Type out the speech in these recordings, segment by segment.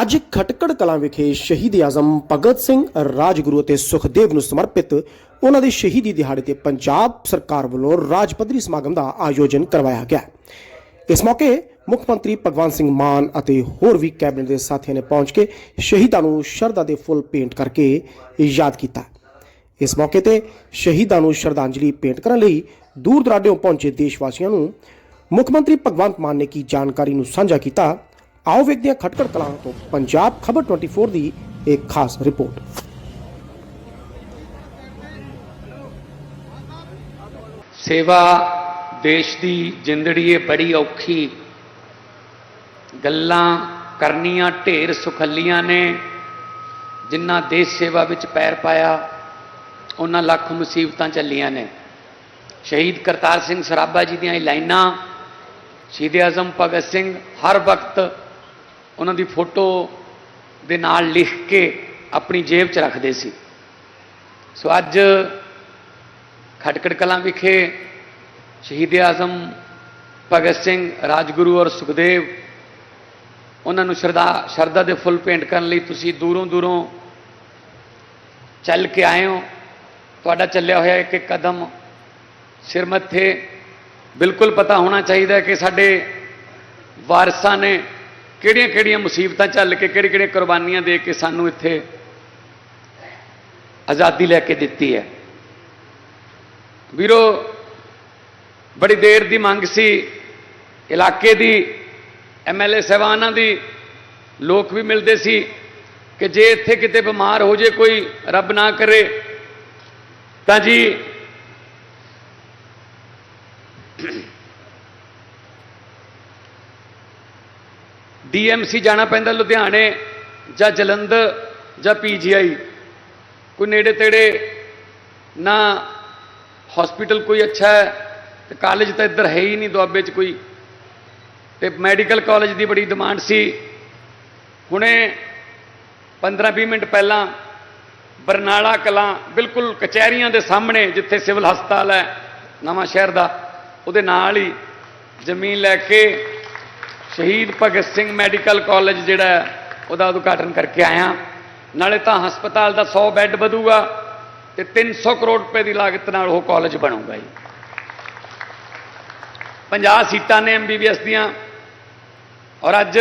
ਅੱਜ ਖਟਕੜ ਕਲਾਂ ਵਿਖੇ ਸ਼ਹੀਦ ਆਜ਼ਮ ਭਗਤ ਸਿੰਘ, ਰਾਜਗੁਰੂ ਅਤੇ ਸੁਖਦੇਵ ਨੂੰ ਸਮਰਪਿਤ ਉਹਨਾਂ ਦੇ ਸ਼ਹੀਦੀ ਦਿਹਾੜੇ ਤੇ ਪੰਜਾਬ ਸਰਕਾਰ ਵੱਲੋਂ ਰਾਜ ਪੱਧਰੀ ਸਮਾਗਮ ਦਾ ਆਯੋਜਨ ਕਰਵਾਇਆ ਗਿਆ। ਇਸ ਮੌਕੇ ਮੁੱਖ ਮੰਤਰੀ ਭਗਵੰਤ ਸਿੰਘ ਮਾਨ ਅਤੇ ਹੋਰ ਵੀ ਕੈਬਨਿਟ ਦੇ ਸਾਥੀਆਂ ਨੇ ਪਹੁੰਚ ਕੇ ਸ਼ਹੀਦਾਂ ਨੂੰ ਸ਼ਰਧਾ ਦੇ ਫੁੱਲ ਭੇਂਟ ਕਰਕੇ ਯਾਦ ਕੀਤਾ। ਇਸ ਮੌਕੇ ਤੇ ਸ਼ਹੀਦਾਂ ਨੂੰ ਸ਼ਰਧਾਂਜਲੀ ਭੇਂਟ ਕਰਨ ਲਈ ਦੂਰ ਦਰਾਡਿਓਂ ਪਹੁੰਚੇ ਦੇਸ਼ ਵਾਸੀਆਂ ਨੂੰ ਮੁੱਖ ਮੰਤਰੀ ਭਗਵੰਤ ਮਾਨ ਨੇ ਕੀ ਜਾਣਕਾਰੀ ਨੂੰ ਸਾਂਝਾ ਕੀਤਾ ਆਓ ਵੇਖਦੇ ਹਾਂ ਖਟਕੜ ਕਲਾਂ ਤੋਂ ਪੰਜਾਬ ਖਬਰ 24 ਦੀ ਇੱਕ ਖਾਸ ਰਿਪੋਰਟ। ਸੇਵਾ ਦੇਸ਼ ਦੀ ਜ਼ਿੰਦੜੀ ਇਹ ਬੜੀ ਔਖੀ। ਗੱਲਾਂ ਕਰਨੀਆਂ ਢੇਰ ਸੁਖੱਲੀਆਂ ਨੇ। ਜਿਨ੍ਹਾਂ ਦੇਸ਼ ਸੇਵਾ ਵਿੱਚ ਪੈਰ ਪਾਇਆ, ਉਹਨਾਂ ਲੱਖ ਮੁਸੀਬਤਾਂ ਚੱਲੀਆਂ ਨੇ। ਸ਼ਹੀਦ ਕਰਤਾਰ ਸਿੰਘ ਸਰਾਭਾ ਜੀ ਦੀਆਂ ਇਹ ਲਾਈਨਾਂ, ਸ਼ਹੀਦ ਆਜ਼ਮ ਭਗਤ ਸਿੰਘ ਹਰ ਵਕਤ ਉਹਨਾਂ ਦੀ ਫੋਟੋ ਦੇ ਨਾਲ ਲਿਖ ਕੇ ਆਪਣੀ ਜੇਬ 'ਚ ਰੱਖਦੇ ਸੀ। ਸੋ ਅੱਜ ਖਟਕੜ ਕਲਾਂ ਵਿਖੇ ਸ਼ਹੀਦ ਆਜ਼ਮ, ਭਗਤ ਸਿੰਘ, ਰਾਜਗੁਰੂ ਔਰ ਸੁਖਦੇਵ, ਉਹਨਾਂ ਨੂੰ ਸ਼ਰਧਾ ਸ਼ਰਧਾ ਦੇ ਫੁੱਲ ਭੇਂਟ ਕਰਨ ਲਈ ਤੁਸੀਂ ਦੂਰੋਂ ਦੂਰੋਂ ਚੱਲ ਕੇ ਆਏ ਹੋ। ਤੁਹਾਡਾ ਚੱਲਿਆ ਹੋਇਆ ਇੱਕ ਇੱਕ ਕਦਮ ਸਿਰ ਮੱਥੇ ਬਿਲਕੁਲ ਪਤਾ ਹੋਣਾ ਚਾਹੀਦਾ ਕਿ ਸਾਡੇ ਵਾਰਸਾਂ ਨੇ ਕਿਹੜੀਆਂ ਕਿਹੜੀਆਂ ਮੁਸੀਬਤਾਂ ਚੱਲ ਕੇ ਕਿਹੜੀ ਕਿਹੜੀਆਂ ਕੁਰਬਾਨੀਆਂ ਦੇ ਕੇ ਸਾਨੂੰ ਇੱਥੇ ਆਜ਼ਾਦੀ ਲੈ ਕੇ ਦਿੱਤੀ ਹੈ। ਵੀਰੋ, ਬੜੀ ਦੇਰ ਦੀ ਮੰਗ ਸੀ। ਇਲਾਕੇ ਦੀ ਐਮਐਲਏ ਸਾਹਿਬਾਨਾਂ ਦੀ ਲੋਕ ਵੀ ਮਿਲਦੇ ਸੀ ਕਿ ਜੇ ਇੱਥੇ ਕਿਤੇ ਬਿਮਾਰ ਹੋ ਜੇ, ਕੋਈ ਰੱਬ ਨਾ ਕਰੇ, ਤਾਂ ਜੀ ਡੀਐਮਸੀ ਜਾਣਾ ਪੈਂਦਾ ਲੁਧਿਆਣੇ ਜਾਂ ਜਲੰਧਰ ਜਾਂ ਪੀਜੀਆਈ। ਕੋਈ ਨੇੜੇ ਤੇੜੇ ਨਾ ਹਸਪੀਟਲ ਕੋਈ ਅੱਛਾ ਹੈ ਤੇ ਕਾਲਜ ਤਾਂ ਇੱਧਰ ਹੈ ਹੀ ਨਹੀਂ ਦੁਆਬੇ 'ਚ ਕੋਈ। ਤੇ ਮੈਡੀਕਲ ਕਾਲਜ ਦੀ ਬੜੀ ਡਿਮਾਂਡ ਸੀ। ਹੁਣੇ 15-20 ਮਿੰਟ ਪਹਿਲਾਂ ਬਰਨਾਲਾ ਕਲਾਂ ਬਿਲਕੁਲ ਕਚਹਿਰੀਆਂ ਦੇ ਸਾਹਮਣੇ ਜਿੱਥੇ ਸਿਵਲ ਹਸਪਤਾਲ ਹੈ ਨਵਾਂ ਸ਼ਹਿਰ ਦਾ, ਉਹਦੇ ਨਾਲ ਹੀ ਜ਼ਮੀਨ ਲੈ ਕੇ ਸ਼ਹੀਦ ਭਗਤ ਸਿੰਘ ਮੈਡੀਕਲ ਕਾਲਜ ਜਿਹੜਾ ਉਹਦਾ ਉਦਘਾਟਨ ਕਰਕੇ ਆਇਆ। ਨਾਲੇ ਤਾਂ ਹਸਪਤਾਲ ਦਾ 100 ਬੈੱਡ ਵਧੂਗਾ ਤੇ 300 ਕਰੋੜ ਰੁਪਏ ਦੀ ਲਾਗਤ ਨਾਲ ਉਹ ਕਾਲਜ ਬਣੂਗਾ ਜੀ। 50 ਸੀਟਾਂ ਨੇ ਐਮਬੀਬੀਐਸ ਦੀਆਂ। ਔਰ ਅੱਜ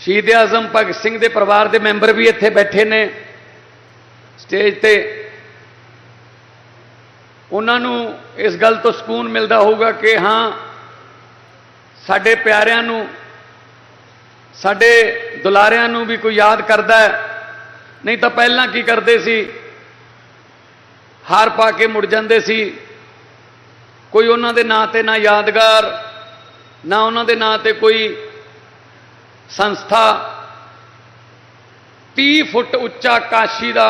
ਸ਼ਹੀਦ ਆਜ਼ਮ ਭਗਤ ਸਿੰਘ ਦੇ ਪਰਿਵਾਰ ਦੇ ਮੈਂਬਰ ਵੀ ਇੱਥੇ ਬੈਠੇ ਨੇ। ਸਟੇਜ ਤੇ ਉਹਨਾਂ ਨੂੰ ਇਸ ਗੱਲ ਤੋਂ ਸਕੂਨ ਮਿਲਦਾ ਹੋਊਗਾ ਕਿ ਹਾਂ ਸਾਡੇ ਪਿਆਰਿਆਂ ਨੂੰ ਸਾਡੇ ਦੁਲਾਰਿਆਂ ਨੂੰ ਵੀ ਕੋਈ ਯਾਦ ਕਰਦਾ ਹੈ। ਨਹੀਂ ਤਾਂ ਪਹਿਲਾਂ ਕੀ ਕਰਦੇ ਸੀ? ਹਾਰ ਪਾ ਕੇ ਮੁੜ ਜਾਂਦੇ ਸੀ। ਕੋਈ ਉਹਨਾਂ ਦੇ ਨਾਂ ਤੇ ਨਾ ਯਾਦਗਾਰ ਨਾ ਉਹਨਾਂ ਦੇ ਨਾਂ ਤੇ ਕੋਈ ਸੰਸਥਾ। 30 ਫੁੱਟ ਉੱਚਾ ਕਾਸ਼ੀ ਦਾ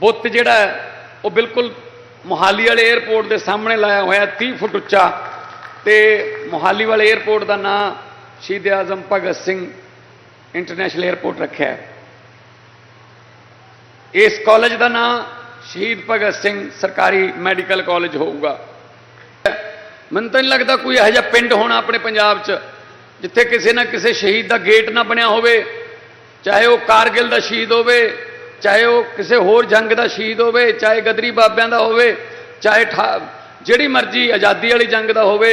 ਬੁੱਤ ਜਿਹੜਾ ਹੈ, ਉਹ ਬਿਲਕੁਲ ਮੋਹਾਲੀ ਵਾਲੇ 에ਅਰਪੋਰਟ ਦੇ ਸਾਹਮਣੇ ਲਾਇਆ ਹੋਇਆ 30 ਫੁੱਟ ਉੱਚਾ। ਤੇ ਮੋਹਾਲੀ ਵਾਲੇ 에ਅਰਪੋਰਟ ਦਾ ਨਾਂ ਸ਼ਹੀਦ ਆਜ਼ਮ ਭਗਤ ਸਿੰਘ ਇੰਟਰਨੈਸ਼ਨਲ 에ਅਰਪੋਰਟ ਰੱਖਿਆ ਇਸ ਕਾਲਜ ਦਾ ਨਾਂ ਸ਼ਹੀਦ ਭਗਤ ਸਿੰਘ ਸਰਕਾਰੀ ਮੈਡੀਕਲ ਕਾਲਜ ਹੋਊਗਾ। ਮੈਨੂੰ ਤਾਂ ਨਹੀਂ ਲੱਗਦਾ ਕੋਈ ਇਹੋ ਜਿਹਾ ਪਿੰਡ ਹੋਣਾ ਆਪਣੇ ਪੰਜਾਬ 'ਚ, ਜਿੱਥੇ ਕਿਸੇ ਨਾ ਕਿਸੇ ਸ਼ਹੀਦ ਦਾ ਗੇਟ ਨਾ ਬਣਿਆ ਹੋਵੇ। ਚਾਹੇ ਉਹ ਕਾਰਗਿਲ ਦਾ ਸ਼ਹੀਦ ਹੋਵੇ, ਚਾਹੇ ਉਹ ਕਿਸੇ ਹੋਰ ਜੰਗ ਦਾ ਸ਼ਹੀਦ ਹੋਵੇ, ਚਾਹੇ ਗਦਰੀ ਬਾਬਿਆਂ ਦਾ ਹੋਵੇ, ਚਾਹੇ ਠਾ- ਜਿਹੜੀ ਮਰਜ਼ੀ ਆਜ਼ਾਦੀ ਵਾਲੀ ਜੰਗ ਦਾ ਹੋਵੇ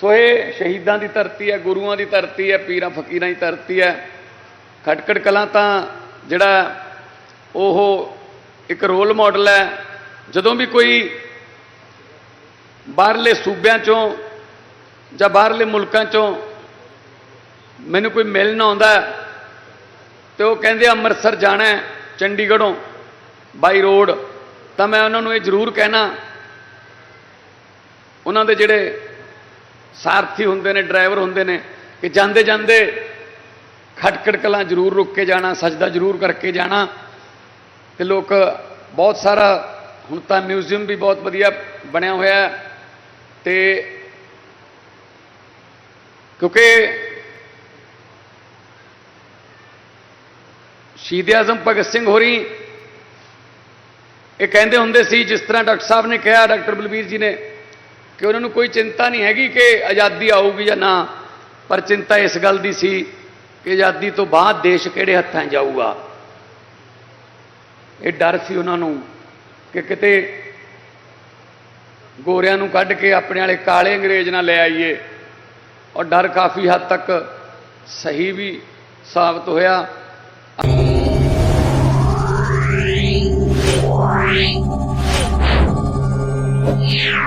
ਸੋ ਇਹ ਸ਼ਹੀਦਾਂ ਦੀ ਧਰਤੀ ਹੈ ਗੁਰੂਆਂ ਦੀ ਧਰਤੀ ਹੈ ਪੀਰਾਂ ਫਕੀਰਾਂ ਦੀ ਧਰਤੀ ਹੈ। ਖਟਕੜ ਕਲਾਂ ਤਾਂ ਜਿਹੜਾ ਉਹ ਇੱਕ ਰੋਲ ਮਾਡਲ ਹੈ। ਜਦੋਂ ਵੀ ਕੋਈ ਬਾਹਰਲੇ ਸੂਬਿਆਂ ਚੋਂ ਜਾਂ ਬਾਹਰਲੇ ਮੁਲਕਾਂ ਚੋਂ ਮੈਨੂੰ ਕੋਈ ਮਿਲਣ ਆਉਂਦਾ ਹੈ, ਤੇ ਉਹ ਕਹਿੰਦੇ ਅੰਮ੍ਰਿਤਸਰ ਜਾਣਾ ਚੰਡੀਗੜ੍ਹੋਂ ਬਾਈ ਰੋਡ ਤਾਂ ਮੈਂ ਉਹਨਾਂ ਨੂੰ ਇਹ ਜ਼ਰੂਰ ਕਹਿਣਾ ਉਹਨਾਂ ਦੇ ਜਿਹੜੇ ਸਾਰਥੀ ਹੁੰਦੇ ਨੇ, ਡਰਾਈਵਰ ਹੁੰਦੇ ਨੇ, ਕਿ ਜਾਂਦੇ ਜਾਂਦੇ ਖਟਕੜ ਕਲਾਂ ਜ਼ਰੂਰ ਰੁਕ ਕੇ ਜਾਣਾ, ਸਜਦਾ ਜ਼ਰੂਰ ਕਰਕੇ ਜਾਣਾ। ਤੇ ਲੋਕ ਬਹੁਤ ਸਾਰਾ, ਹੁਣ ਤਾਂ ਮਿਊਜ਼ੀਅਮ ਵੀ ਬਹੁਤ ਵਧੀਆ ਬਣਿਆ ਹੋਇਆ ਹੈ। ਤੇ ਕਿਉਂਕਿ ਸ਼ਹੀਦ ਆਜ਼ਮ ਭਗਤ ਸਿੰਘ ਹੋਰੀ ਇਹ ਕਹਿੰਦੇ ਹੁੰਦੇ ਸੀ, ਜਿਸ ਤਰ੍ਹਾਂ ਡਾਕਟਰ ਸਾਹਿਬ ਨੇ ਕਿਹਾ, ਡਾਕਟਰ ਬਲਬੀਰ ਜੀ ਨੇ ਕਿ ਉਹਨਾਂ ਨੂੰ ਕੋਈ ਚਿੰਤਾ ਨਹੀਂ ਹੈਗੀ ਕਿ ਆਜ਼ਾਦੀ ਆਊਗੀ ਜਾਂ ਨਾ, ਪਰ ਚਿੰਤਾ ਇਸ ਗੱਲ ਦੀ ਸੀ ਕਿ ਆਜ਼ਾਦੀ ਤੋਂ ਬਾਅਦ ਦੇਸ਼ ਕਿਹੜੇ ਹੱਥਾਂ ਜਾਊਗਾ। ਇਹ ਡਰ ਸੀ ਉਹਨਾਂ ਨੂੰ ਕਿ ਕਿਤੇ ਗੋਰਿਆਂ ਨੂੰ ਕੱਢ ਕੇ ਆਪਣੇ ਵਾਲੇ ਕਾਲੇ ਅੰਗਰੇਜ਼ ਨਾਲ ਲੈ ਆਈਏ। ਔਰ ਡਰ ਕਾਫੀ ਹੱਦ ਤੱਕ ਸਹੀ ਵੀ ਸਾਬਤ ਹੋਇਆ। Yeah.